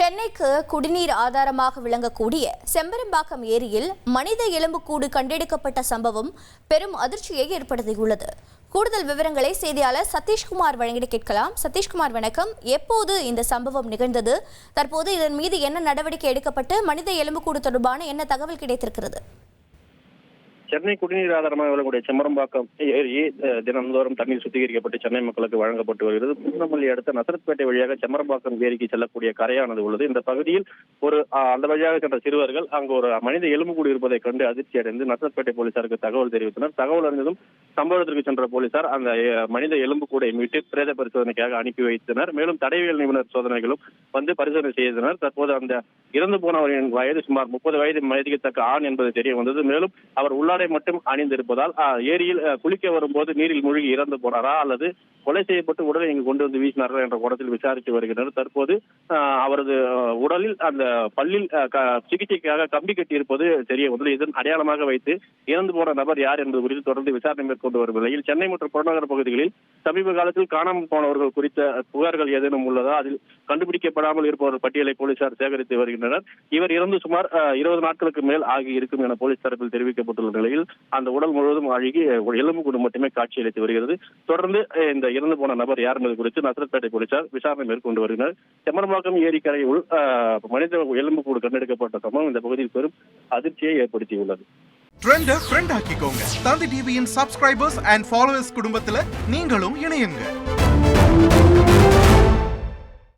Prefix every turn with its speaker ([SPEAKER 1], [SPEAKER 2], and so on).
[SPEAKER 1] சென்னைக்கு குடிநீர் ஆதாரமாக விளங்கக்கூடிய செம்பரம்பாக்கம் ஏரியில் மனித எலும்புக்கூடு கண்டெடுக்கப்பட்ட சம்பவம் பெரும் அதிர்ச்சியை ஏற்படுத்தியுள்ளது. கூடுதல் விவரங்களை செய்தியாளர் சதீஷ்குமார் வழங்கிட கேட்கலாம். சதீஷ்குமார் வணக்கம். எப்போது இந்த சம்பவம் நிகழ்ந்தது? தற்போது இதன் மீது என்ன நடவடிக்கை எடுக்கப்பட்டு மனித எலும்புக்கூடு தொடர்பான என்ன தகவல் கிடைத்திருக்கிறது?
[SPEAKER 2] சென்னை குடிநீர் ஆதாரமாக விளங்கக்கூடிய செம்பரம்பாக்கம் ஏரி தினந்தோறும் தண்ணீர் சுத்திகரிக்கப்பட்டு சென்னை மக்களுக்கு வழங்கப்பட்டு வருகிறது. பூந்தமல்லி அடுத்த நசரத்பேட்டை வழியாக செம்மரம்பாக்கம் ஏரிக்கு செல்லக்கூடிய கரையானது உள்ளது. இந்த பகுதியில் ஒரு அந்த வழியாக சென்ற சிறுவர்கள் அங்கு ஒரு மனித எலும்புக்கூடு இருப்பதை கண்டு அதிர்ச்சி அடைந்து நசரத்பேட்டை போலீசாருக்கு தகவல் தெரிவித்தனர். தகவல் அறிந்ததும் சம்பவத்திற்கு சென்ற போலீசார் அந்த மனித மனித எலும்புக்கூடை மீட்டு பிரேத பரிசோதனைக்காக அனுப்பி வைத்தனர். மேலும் தடைவியல் நிபுணர் சோதனைகளும் வந்து பரிசோதனை செய்தனர். தற்போது அந்த இறந்து போனவரின் வயது சுமார் முப்பது வயது மதிக்கத்தக்க ஆண் என்பது தெரிய வந்தது. மேலும் அவர் உள்ளார் ஆடை மட்டும் அணிந்திருப்பதால் ஏரியில் குளிக்க வரும்போது நீரில் மூழ்கி இறந்து போனாரா அல்லது கொலை செய்யப்பட்டு உடலை இங்கு கொண்டு வந்து வீசினாரா என்ற கோணத்தில் விசாரித்து வருகின்றனர். தற்போது அவரது உடலில் அந்த பல்லில் சிகிச்சைக்காக கம்பி கட்டியிருப்பது தெரிய வந்தது இதன் அடையாளமாக வைத்து இறந்து போன நபர் யார் என்பது குறித்து தொடர்ந்து விசாரணை மேற்கொண்டு வரும் நிலையில் சென்னை மற்றும் புறநகர் பகுதிகளில் சமீப காலத்தில் காணாமல் போனவர்கள் குறித்த புகார்கள் ஏதேனும் உள்ளதா? அதில் கண்டுபிடிக்கப்படாமல் இருப்பவர் பட்டியலை போலீசார் சேகரித்து வருகின்றனர். இவர் இறந்து சுமார் இருபது நாட்களுக்கு மேல் ஆகி இருக்கும் என போலீஸ் தரப்பில் தெரிவிக்கப்பட்டுள்ள நிலையில் அந்த உடல் முழுவதும் அழுகி அஹ், எலும்பு கூடு மட்டுமே காட்சியளித்து வருகிறது. தொடர்ந்து இந்த இறந்து போன நபர் யார் என்பது குறித்து நசரத்பேட்டை போலீசார் விசாரணை மேற்கொண்டு வருகின்றனர். செம்மரம்பாக்கம் ஏரிக்கரையுள் அஹ், மனித எலும்பு கூடு கண்டெடுக்கப்பட்ட சம்பவம் இந்த பகுதியில் பெரும் அதிர்ச்சியை ஏற்படுத்தியுள்ளது.
[SPEAKER 3] ட்ரெண்ட ஃப்ரெண்ட் ஆக்கிக்கோங்க. தந்தி டிவியின் சப்ஸ்கிரைபர்ஸ் அண்ட் ஃபாலோவர்ஸ் குடும்பத்துல நீங்களும் இணையுங்க.